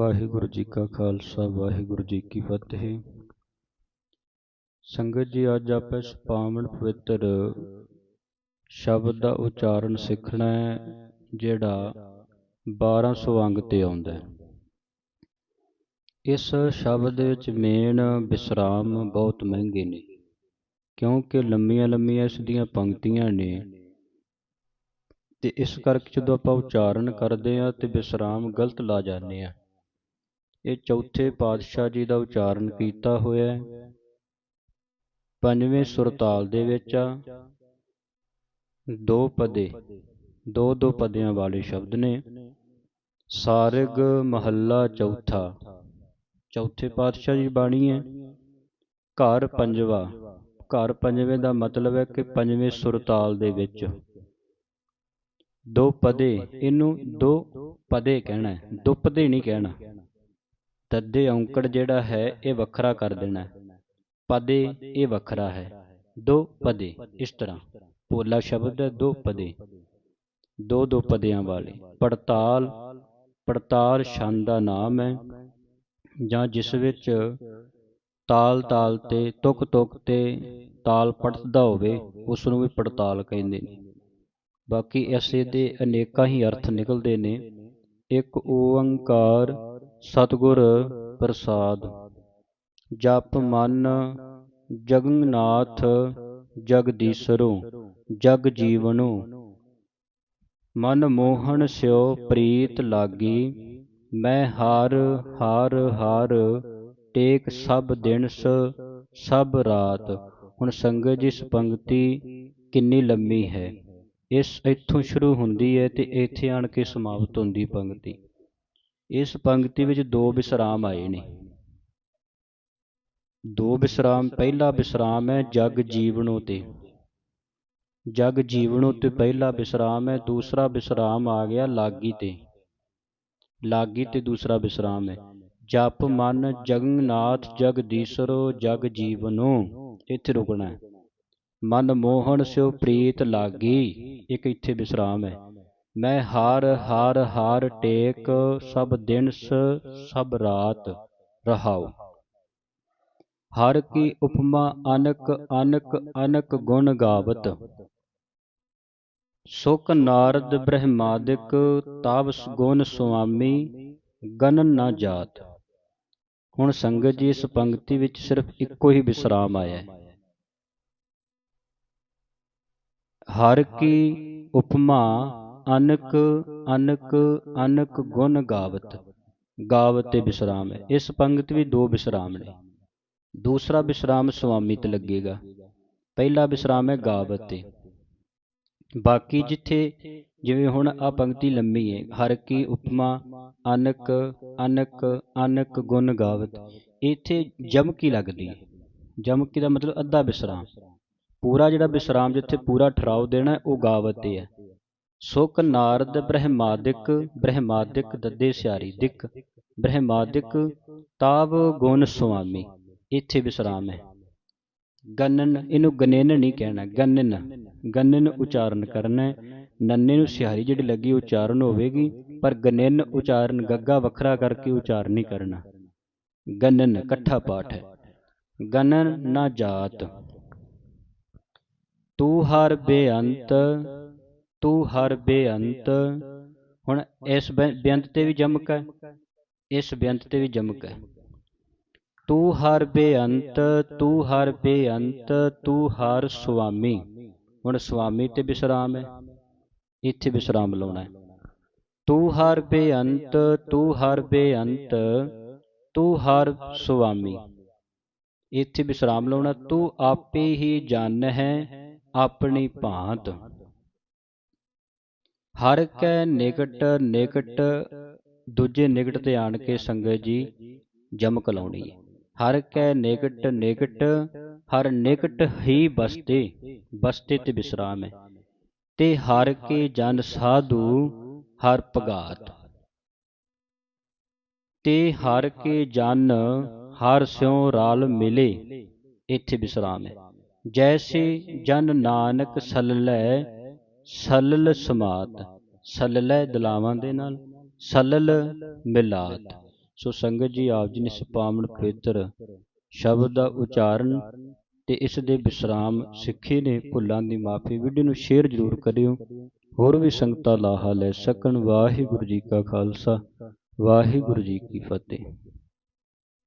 ਵਾਹਿਗੁਰੂ ਜੀ ਕਾ ਖਾਲਸਾ, ਵਾਹਿਗੁਰੂ ਜੀ ਕੀ ਫਤਿਹ। ਸੰਗਤ ਜੀ, ਅੱਜ ਆਪਾਂ ਇਸ ਪਾਵਨ ਪਵਿੱਤਰ ਸ਼ਬਦ ਦਾ ਉਚਾਰਨ ਸਿੱਖਣਾ ਹੈ, ਜਿਹੜਾ 1200 ਅੰਗ ਤੇ ਆਉਂਦਾ ਹੈ। ਇਸ ਸ਼ਬਦ ਦੇ ਵਿੱਚ ਮੇਨ ਵਿਸਰਾਮ ਬਹੁਤ ਮਹਿੰਗੇ ਨੇ, ਕਿਉਂਕਿ ਲੰਮੀਆਂ ਲੰਮੀਆਂ ਇਸ ਦੀਆਂ ਪੰਕਤੀਆਂ ਨੇ। ਤੇ ਇਸ ਕਰਕੇ ਜਦੋਂ ਆਪਾਂ ਉਚਾਰਨ ਕਰਦੇ ਹਾਂ ਤੇ ਵਿਸਰਾਮ ਗਲਤ ਲਾ ਜਾਂਦੇ ਆ ਇਹ ਚੌਥੇ ਪਾਤਸ਼ਾਹ ਜੀ ਦਾ ਉਚਾਰਨ ਕੀਤਾ ਹੋਇਆ ਹੈ। ਪੰਜਵੇਂ ਸੁਰਤਾਲ ਦੇ ਵਿੱਚ ਆ। ਦੋ ਪਦੇ, ਦੋ ਦੋ ਪਦਿਆਂ ਵਾਲੇ ਸ਼ਬਦ ਨੇ। ਸਾਰਗ ਮਹੱਲਾ ਚੌਥਾ। ਚੌਥੇ ਪਾਤਸ਼ਾਹ ਜੀ ਬਾਣੀ ਹੈ। ਘਰ ਪੰਜਵਾ। ਘਰ ਪੰਜਵੇਂ ਦਾ ਮਤਲਬ ਹੈ ਕਿ ਪੰਜਵੇਂ ਸੁਰਤਾਲ ਦੇ ਵਿੱਚ। ਦੋ ਪਦੇ, ਇਹਨੂੰ ਦੋ ਪਦੇ ਕਹਿਣਾ ਹੈ। ਦੋ ਨਹੀਂ ਕਹਿਣਾ। ਤੱਦੇ ਔਂਕੜ ਜਿਹੜਾ ਹੈ, ਇਹ ਵੱਖਰਾ ਕਰ ਦੇਣਾ ਪਦੇ, ਇਹ ਵੱਖਰਾ ਹੈ। ਦੋ ਪਦੇ, ਇਸ ਤਰ੍ਹਾਂ। ਪੋਲਾ ਸ਼ਬਦ ਹੈ, ਦੋ ਪਦੇ। ਦੋ ਦੋ ਪਦਿਆਂ ਵਾਲੇ। ਪੜਤਾਲ ਪੜਤਾਲ ਛੰਦ ਦਾ ਨਾਮ ਹੈ, ਜਾਂ ਜਿਸ ਵਿੱਚ ਤਾਲ ਤਾਲ ਤੇ, ਤੁਕ ਤੁਕ ਤੇ ਤਾਲ ਪੜਦਾ ਹੋਵੇ ਉਸ ਨੂੰ ਵੀ ਪੜਤਾਲ ਕਹਿੰਦੇ ਨੇ। ਬਾਕੀ ਐਸੇ ਦੇ ਅਨੇਕਾਂ ਹੀ ਅਰਥ ਨਿਕਲਦੇ ਨੇ। ਇੱਕ ਓੰਕਾਰ ਸਤਗੁਰ ਪ੍ਰਸਾਦ। ਜਪ ਮਨ ਜਗਨਨਾਥ ਜਗਦੀਸ਼ਰੋ, ਜਗ ਜੀਵਨੋ। ਮਨ ਮੋਹਨ ਸਿਓ ਪ੍ਰੀਤ ਲਾਗੀ, ਮੈਂ ਹਾਰ ਹਾਰ ਹਾਰ, ਟੇਕ ਸਭ ਦਿਨ ਸਭ ਰਾਤ। ਹੁਣ ਸੰਗਤ ਜੀ ਇਸ ਪੰਕਤੀ ਕਿੰਨੀ ਲੰਮੀ ਹੈ, ਇਸ ਇੱਥੋਂ ਸ਼ੁਰੂ ਹੁੰਦੀ ਹੈ ਤੇ ਇੱਥੇ ਆਣ ਕੇ ਸਮਾਪਤ ਹੁੰਦੀ ਪੰਕਤੀ ਇਸ ਪੰਕਤੀ ਵਿੱਚ ਦੋ ਵਿਸਰਾਮ ਆਏ ਨੇ। ਦੋ ਵਿਸਰਾਮ ਪਹਿਲਾ ਵਿਸਰਾਮ ਹੈ ਜਗ ਜੀਵਨੋ ਤੇ। ਜਗ ਜੀਵਨੋ ਤੇ ਪਹਿਲਾ ਵਿਸਰਾਮ ਹੈ, ਦੂਸਰਾ ਵਿਸਰਾਮ ਆ ਗਿਆ ਲਾਗੀ ਤੇ। ਲਾਗੀ ਤੇ ਦੂਸਰਾ ਵਿਸਰਾਮ ਹੈ। ਜਪ ਮਨ ਜਗਨਨਾਥ ਜਗਦੀਸ਼ਰੋ ਜਗ ਜੀਵਨੋ, ਇੱਥੇ ਰੁਕਣਾ ਹੈ। ਮਨ ਮੋਹਨ ਸਿਓ ਪ੍ਰੀਤ ਲਾਗੀ, ਇੱਕ ਇੱਥੇ ਵਿਸਰਾਮ ਹੈ। ਮੈਂ ਹਾਰ ਹਾਰ ਹਾਰ ਟੇਕ ਸਭ ਦਿਨਸ, ਸਭ ਰਾਤ ਰਹਾਉ। ਹਰ ਕੀ ਉਪਮਾ ਅਨਕ ਅਨਕ ਅਨਕ ਗੁਣ ਗਾਵਤ। ਸੁਖ ਨਾਰਦ ਬ੍ਰਹਮਾਦਿਕ, ਤਾਵਸ ਗੁਣ ਸੁਆਮੀ ਗਨਨ ਨਾ ਜਾਤ। ਹੁਣ ਸੰਗਤ ਜੀ, ਇਸ ਪੰਕਤੀ ਵਿੱਚ ਸਿਰਫ ਇੱਕੋ ਹੀ ਵਿਸਰਾਮ ਆਇਆ ਹੈ। ਹਰ ਕੀ ਉਪਮਾ ਅਨਕ ਅਨਕ ਅਨਕ ਗੁਣ ਗਾਵਤ। ਗਾਵਤ ਤੇ ਵਿਸਰਾਮ ਹੈ। ਇਸ ਪੰਗਤ ਵੀ ਦੋ ਵਿਸਰਾਮ ਨੇ। ਦੂਸਰਾ ਵਿਸਰਾਮ ਸੁਆਮੀ ਤੇ ਲੱਗੇਗਾ। ਪਹਿਲਾ ਵਿਸਰਾਮ ਹੈ ਗਾਵਤ ਤੇ। ਬਾਕੀ ਜਿੱਥੇ ਜਿਵੇਂ ਹੁਣ ਆ ਪੰਕਤੀ ਲੰਮੀ ਹੈ, ਹਰ ਕੀ ਉਪਮਾ, ਅਨਕ ਅਨਕ ਅਨਕ ਗੁਣ ਗਾਵਤ, ਇੱਥੇ ਜਮਕੀ ਲੱਗਦੀ ਹੈ। ਜਮਕੀ ਦਾ ਮਤਲਬ ਅੱਧਾ ਵਿਸਰਾਮ ਪੂਰਾ ਜਿਹੜਾ ਵਿਸਰਾਮ ਜਿੱਥੇ ਪੂਰਾ ਠਰਾਉ ਦੇਣਾ, ਉਹ ਗਾਵਤ ਤੇ ਹੈ। ਸੁਖ ਨਾਰਦ ਬ੍ਰਹਮਾਦਿਕ ਬ੍ਰਹਮਾਦਿਕ ਦੱਦੇ ਸਿਆਰੀ ਦਿਕ ਬ੍ਰਹਮਾਦਿਕ ਤਾਵ ਗੁਣ ਸੁਆਮੀ, ਇੱਥੇ ਵਿਸਰਾਮ ਹੈ। ਗੰਨਨ, ਇਹਨੂੰ ਗਨੇਨ ਨਹੀਂ ਕਹਿਣਾ, ਗਨਨ, ਗੰਨਨ ਉਚਾਰਨ ਕਰਨਾ ਹੈ। ਨੰਨੇ ਨੂੰ ਸਿਹਾਰੀ ਜਿਹੜੀ ਲੱਗੀ, ਉਚਾਰਨ ਹੋਵੇਗੀ, ਪਰ ਗਨੇਨ ਉਚਾਰਨ, ਗੱਗਾ ਵੱਖਰਾ ਕਰਕੇ ਉਚਾਰਨ ਨਹੀਂ ਕਰਨਾ। ਗਨਨ, ਇਕੱਠਾ ਪਾਠ ਹੈ। ਗਨਨ ਨਾ ਜਾਤ, ਤੂੰ ਹਰ ਬੇਅੰਤ ਤੂੰ ਹਰ ਬੇਅੰਤ। ਹੁਣ ਇਸ ਬੇਅੰਤ ਤੇ ਵੀ ਜਮਕ ਹੈ, ਇਸ ਬੇਅੰਤ ਤੇ ਵੀ ਜਮਕ ਹੈ। ਤੂੰ ਹਰ ਬੇਅੰਤ, ਤੂੰ ਹਰ ਬੇਅੰਤ, ਤੂੰ ਹਰ ਸੁਆਮੀ। ਹੁਣ ਸੁਆਮੀ ਤੇ ਵਿਸਰਾਮ ਹੈ, ਇੱਥੇ ਵਿਸਰਾਮ ਲਾਉਣਾ ਹੈ। ਤੂੰ ਹਰ ਬੇਅੰਤ, ਤੂੰ ਹਰ ਬੇਅੰਤ, ਤੂੰ ਹਰ ਸੁਆਮੀ। ਇੱਥੇ ਵਿਸਰਾਮ ਲਾਉਣਾ, ਤੂੰ ਆਪੇ ਹੀ ਜਨ ਹੈ, ਆਪਣੀ ਭਾਂਤ। ਹਰ ਕੈ ਨਿਕਟ ਨਿਕਟ ਦੂਜੇ ਨਿਕਟ ਤੇ ਆਣ ਕੇ ਸੰਗਤ ਜੀ ਜਮਕ ਲਾਉਣੀ ਹੈ ਹਰ ਕੈ ਨਿਕਟ ਨਿਕਟ ਹਰ ਨਿਕਟ ਹੀ ਬਸਤੇ ਬਸਤੇ ਤੇ ਵਿਸਰਾਮ ਹੈ। ਤੇ ਹਰ ਕੇ ਜਨ ਸਾਧੂ ਹਰ ਭਗਾਤ। ਤੇ ਹਰ ਕੇ ਜਨ ਹਰ ਸਿਉ ਰਾਲ ਮਿਲੇ ਇੱਥੇ ਵਿਸਰਾਮ ਹੈ। ਜੈਸੇ ਜਨ ਨਾਨਕ ਸਲਲੈ ਸਲਲ ਸਮਾਤ, ਸਲਲੈ ਦਲਾਵਾਂ ਦੇ ਨਾਲ, ਸਲਲ ਮਿਲਾਤ। ਸੋ ਸੰਗਤ ਜੀ, ਆਪ ਜੀ ਨੇ ਇਸ ਪਾਵਨ ਪਵਿੱਤਰ ਸ਼ਬਦ ਦਾ ਉਚਾਰਨ ਤੇ ਇਸ ਦੇ ਵਿਸਰਾਮ ਸਿੱਖੀ ਨੇ ਭੁੱਲਾਂ ਦੀ ਮਾਫੀ ਵੀਡੀਓ ਨੂੰ ਸ਼ੇਅਰ ਜ਼ਰੂਰ ਕਰਿਓ। ਹੋਰ ਵੀ ਸੰਗਤਾਂ ਲਾਹਾ ਲੈ ਸਕਣ। ਵਾਹਿਗੁਰੂ ਜੀ ਕਾ ਖਾਲਸਾ, ਵਾਹਿਗੁਰੂ ਜੀ ਕੀ ਫਤਿਹ।